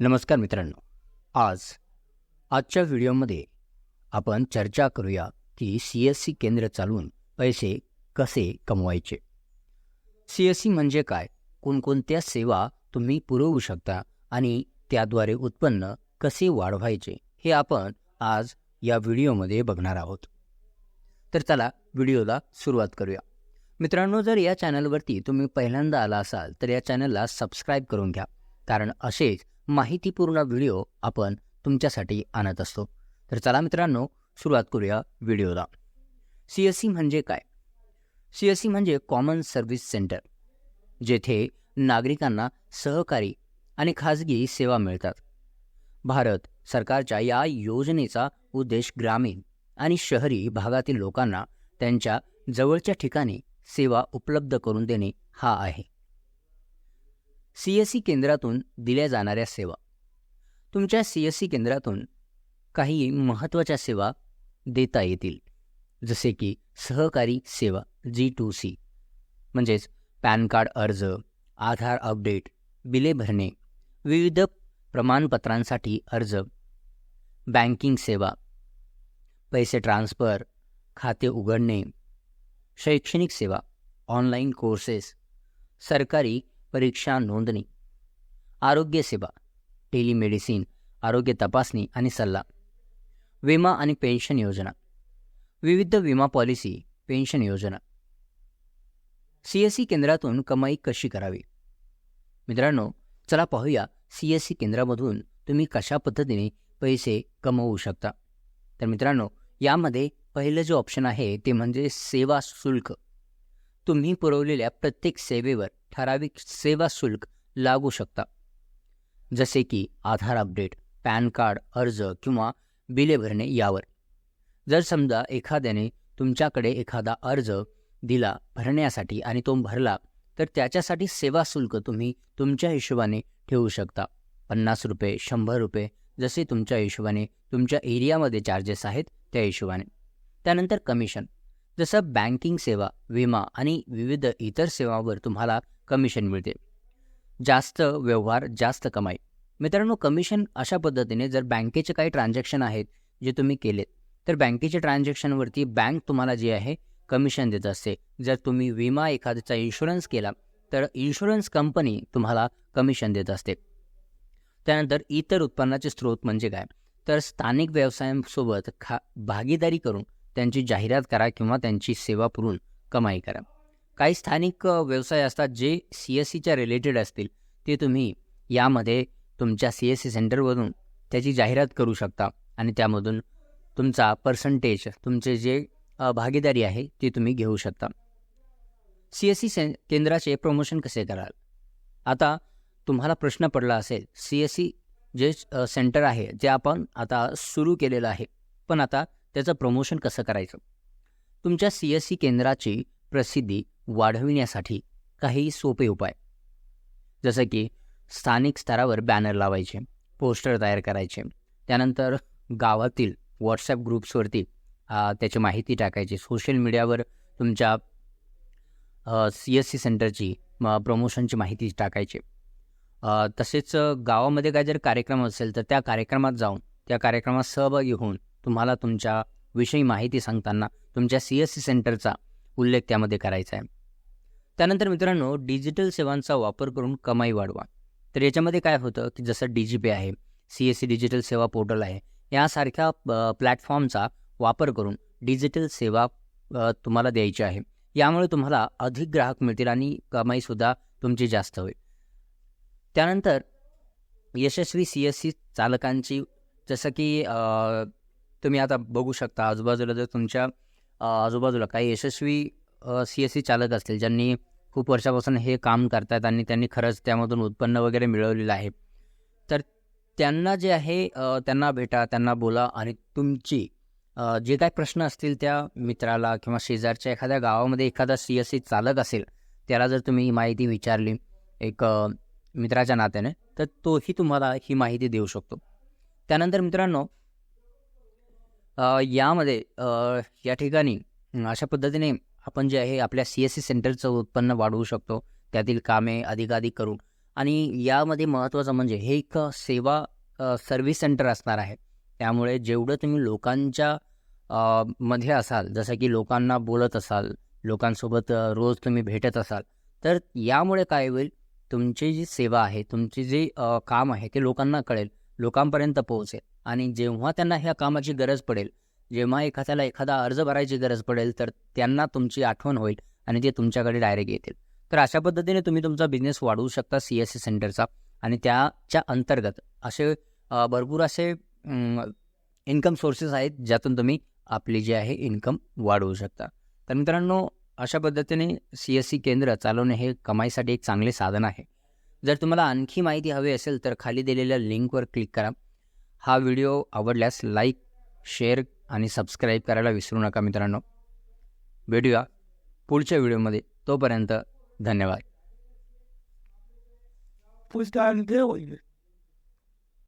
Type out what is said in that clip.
नमस्कार मित्रांनो. आज आजच्या व्हिडिओमध्ये आपण चर्चा करूया की सी एस सी केंद्र चालवून पैसे कसे कमवायचे? सी एस सी म्हणजे काय? कोणकोणत्या सेवा तुम्ही पुरवू शकता आणि त्याद्वारे उत्पन्न कसे वाढवायचे हे आपण आज या व्हिडिओमध्ये बघणार आहोत. तर चला व्हिडिओला सुरुवात करूया. मित्रांनो जर या चॅनलवरती तुम्ही पहिल्यांदा आला असाल तर या चॅनलला सबस्क्राईब करून घ्या कारण असेच माहितीपूर्ण व्हिडिओ आपण तुमच्यासाठी आणत असतो. तर चला मित्रांनो सुरुवात करूया व्हिडिओला. सी एस सी म्हणजे काय? सी एस सी म्हणजे कॉमन सर्व्हिस सेंटर जेथे नागरिकांना सहकारी आणि खाजगी सेवा मिळतात. भारत सरकारच्या या योजनेचा उद्देश ग्रामीण आणि शहरी भागातील लोकांना त्यांच्या जवळच्या ठिकाणी सेवा उपलब्ध करून देणे हा आहे. सी एस सी केंद्रातून दिल्या जाणाऱ्या सेवा. तुमच्या सी एस सी केंद्रातून काही महत्त्वाच्या सेवा देता येतील. जसे की सहकारी सेवा जी टू सी. म्हणजेच पॅन कार्ड अर्ज आधार अपडेट बिले भरणे विविध प्रमाणपत्रांसाठी अर्ज बँकिंग सेवा पैसे ट्रान्सफर खाते उघडणे शैक्षणिक सेवा ऑनलाईन कोर्सेस सरकारी परीक्षा नोंदणी आरोग्य सेवा टेलिमेडिसिन आरोग्य तपासणी आणि सल्ला विमा आणि पेन्शन योजना विविध विमा पॉलिसी पेन्शन योजना. सी एस सी केंद्रातून कमाई कशी करावी? मित्रांनो चला पाहूया सी एस सी केंद्रामधून तुम्ही कशा पद्धतीने पैसे कमवू शकता. तर मित्रांनो यामध्ये पहिलं जे ऑप्शन आहे ते म्हणजे सेवा शुल्क. तुम्ही पुरवलेल्या प्रत्येक सेवेवर ठराविक सेवा शुल्क लागू शकता. जसे की आधार अपडेट पॅन कार्ड अर्ज किंवा बिले भरणे यावर. जर समजा एखाद्याने तुमच्याकडे एखादा अर्ज दिला भरण्यासाठी आणि तो भरला तर त्याच्यासाठी सेवा शुल्क तुम्ही तुमच्या हिशोबाने ठेवू शकता. पन्नास रुपये शंभर रुपये जसे तुमच्या हिशोबाने तुमच्या एरियामध्ये चार्जेस आहेत त्या हिशोबाने. त्यानंतर कमिशन जसं बँकिंग सेवा विमा आणि विविध इतर सेवांवर तुम्हाला कमिशन मिळते. जास्त व्यवहार जास्त कमाई. मित्रांनो कमिशन अशा पद्धतीने जर बँकेचे काही ट्रान्झॅक्शन आहेत जे तुम्ही केलेत तर बँकेच्या ट्रान्झॅक्शनवरती बँक तुम्हाला जे आहे कमिशन देत असते. जर तुम्ही विमा एखाद्याचा इन्शुरन्स केला तर इन्शुरन्स कंपनी तुम्हाला कमिशन देत असते. त्यानंतर इतर उत्पन्नाचे स्रोत म्हणजे काय? तर स्थानिक व्यवसायांसोबत खा भागीदारी करून त्यांची जाहिरात करा किंवा त्यांची सेवा पुरून कमाई करा. काही स्थानिक व्यवसाय असतात जे सी एस सीच्या रिलेटेड असतील. ते तुम्ही यामध्ये तुमच्या सी एस सी सेंटरवरून त्याची जाहिरात करू शकता आणि त्यामधून तुमचा पर्सेंटेज तुमचे जे भागीदारी आहे ते तुम्ही घेऊ शकता. सी एस सी से केंद्राचे प्रमोशन कसे कराल? आता तुम्हाला प्रश्न पडला असेल सी एस सी जे सेंटर आहे जे आपण आता सुरू केलेलं आहे. पण आता त्याचं प्रमोशन कसं करायचं? तुमच्या सी एस सी केंद्राची प्रसिद्धी वाढविण्यासाठी काही सोपे उपाय. जसं की स्थानिक स्तरावर बॅनर लावायचे पोस्टर तयार करायचे त्यानंतर गावातील व्हॉट्सॲप ग्रुप्सवरती त्याची माहिती टाकायची. सोशल मीडियावर तुमच्या सी एस सी सेंटरची प्रमोशनची माहिती टाकायची. तसेच गावामध्ये काय जर कार्यक्रम असेल तर त्या कार्यक्रमात जाऊन त्या कार्यक्रमात सहभागी होऊन तुम्हाला तुमच्या विषयी माहिती सांगताना तुमच्या सी एस सी सेंटरचा उल्लेख त्यामध्ये करायचा आहे. त्यानंतर मित्रांनो डिजिटल सेवांचा वापर करून कमाई वाढवा. तर याच्यामध्ये काय होतं की जसं डी जी पी आहे सी एस सी डिजिटल सेवा पोर्टल आहे यासारख्या प्लॅटफॉर्मचा वापर करून डिजिटल सेवा तुम्हाला द्यायची आहे. यामुळे तुम्हाला अधिक ग्राहक मिळतील आणि कमाईसुद्धा तुमची जास्त होईल. त्यानंतर यशस्वी सी एस सी चालकांची जसं की तुम्ही आता बघू शकता आजूबाजूला जर तुमच्या आजूबाजूला काही यशस्वी सी एस सी चालक असतील ज्यांनी खूप वर्षापासून हे काम करतात आणि त्यांनी खरंच त्यामधून उत्पन्न वगैरे मिळवलेलं आहे. तर त्यांना जे आहे त्यांना भेटा त्यांना बोला आणि तुमची जे काय प्रश्न असतील त्या मित्राला किंवा शेजारच्या एखाद्या गावामध्ये एखादा सी एस सी चालक असेल त्याला जर तुम्ही ही माहिती विचारली एक मित्राच्या नात्याने तर तोही तुम्हाला ही माहिती देऊ शकतो. त्यानंतर मित्रांनो यामध्ये या ठिकाणी अशा पद्धतीने आपण जे आहे आपल्या सी एस सी सेंटरचं उत्पन्न वाढवू शकतो. त्यातील कामे अधिकाधिक करून. आणि यामध्ये महत्त्वाचं म्हणजे हे एक सेवा सर्व्हिस सेंटर असणार आहे. त्यामुळे जेवढं तुम्ही लोकांच्या मध्ये असाल जसं की लोकांना बोलत असाल लोकांसोबत रोज तुम्ही भेटत असाल तर यामुळे काय होईल तुमची जी सेवा आहे तुमची जी काम आहे ते लोकांना कळेल. लोकांपर्यंत पोहोचेल. आणि जेव्हा त्यांना ह्या कामाची गरज पडेल जेव्हा एखाद्याला एखादा अर्ज भरायची गरज पडेल तर त्यांना तुमची आठवण होईल आणि ते तुमच्याकडे डायरेक्ट येतील. तर अशा पद्धतीने तुम्ही तुमचा बिझनेस वाढवू शकता सी एस सी सेंटरचा आणि त्याच्या अंतर्गत असे भरपूर असे इन्कम सोर्सेस आहेत ज्यातून तुम्ही आपली जी आहे इन्कम वाढवू शकता. तर मित्रांनो अशा पद्धतीने सी एस सी केंद्र चालवणे हे कमाईसाठी एक चांगले साधन आहे. जर तुम्हाला आणखी माहिती हवी असेल तर खाली दिलेल्या लिंकवर क्लिक करा. हा व्हिडिओ आवडल्यास लाईक शेअर आणि सबस्क्राईब करायला विसरू नका मित्रांनो. भेटूया पुढच्या व्हिडिओमध्ये. तोपर्यंत धन्यवाद.